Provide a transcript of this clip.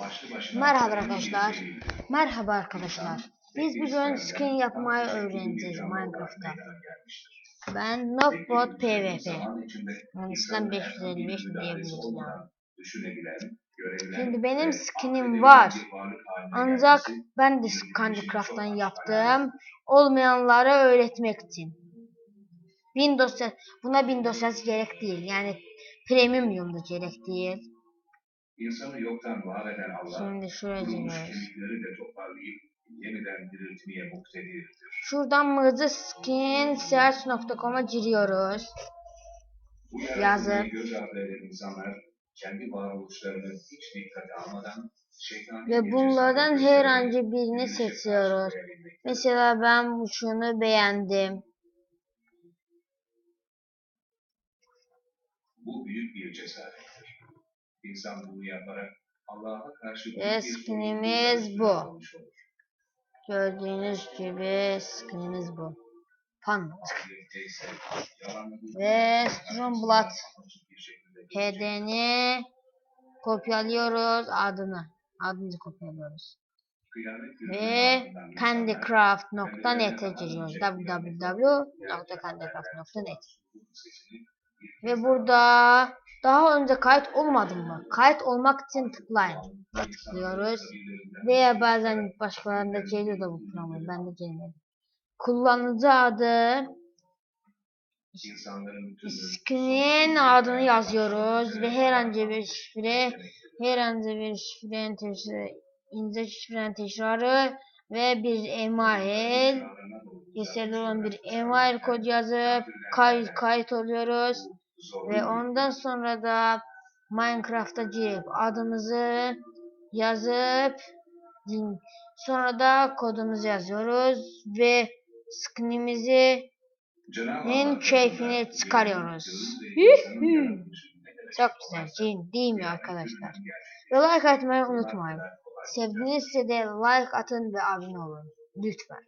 başlı başına Merhaba arkadaşlar. şey. Merhaba arkadaşlar. Biz bugün skin yapmayı öğreneceğiz Minecraft'ta. Ben Notebot PvP. İslam 555 herhangi bir müdahalesi diyebiliriz olmadan yani. düşünebilen, görevlen Şimdi benim skinim var. Ancak ben de Candy Crush'tan yaptım. Olmayanlara öğretmek için. Windows buna Windows gerek değil. Yani premium da gerek değil. İnsanı yoktan var eden Allah, Şimdi şuraya kurumuş kemikleri de toparlayıp yeniden diriltmeye muktedirdir. Şuradan mızı skin search.com'a giriyoruz. Bu Yazıp- göz ardı eden insanlar kendi varoluşlarını hiç dikkate almadan Ve bunlardan herhangi birini seçiyoruz. Mesela ben bu şunu beğendim. Bu büyük bir cesarettir. İnsan bunu yaparak Allah'a karşı büyük Ve bir skinimiz sorumluluğu bu. Gördüğünüz gibi skinimiz bu. Pan. Ve bir şekilde HD'ni kopyalıyoruz adını. Adını kopyalıyoruz. Ve candycraft.net'e giriyoruz. www.candycraft.net Ve burada daha önce kayıt olmadım mı? Kayıt olmak için tıklayın. Tıklıyoruz. Veya bazen başkalarında geliyor da bu program. Ben de gelmedi. Kullanıcı adı Skin'in adını yazıyoruz ve herhangi bir şifre, herhangi bir şifrenin teşhiri, ince şifrenin tekrarı ve bir email, geçerli olan bir email kod yazıp kayıt, kayıt oluyoruz ve ondan sonra da Minecraft'a girip adımızı yazıp sonra da kodumuzu yazıyoruz ve skinimizi en keyfini çıkarıyoruz. Çok güzel değil, değil mi arkadaşlar? Ve like atmayı unutmayın. Sevdiğinizse de like atın ve abone olun. Lütfen.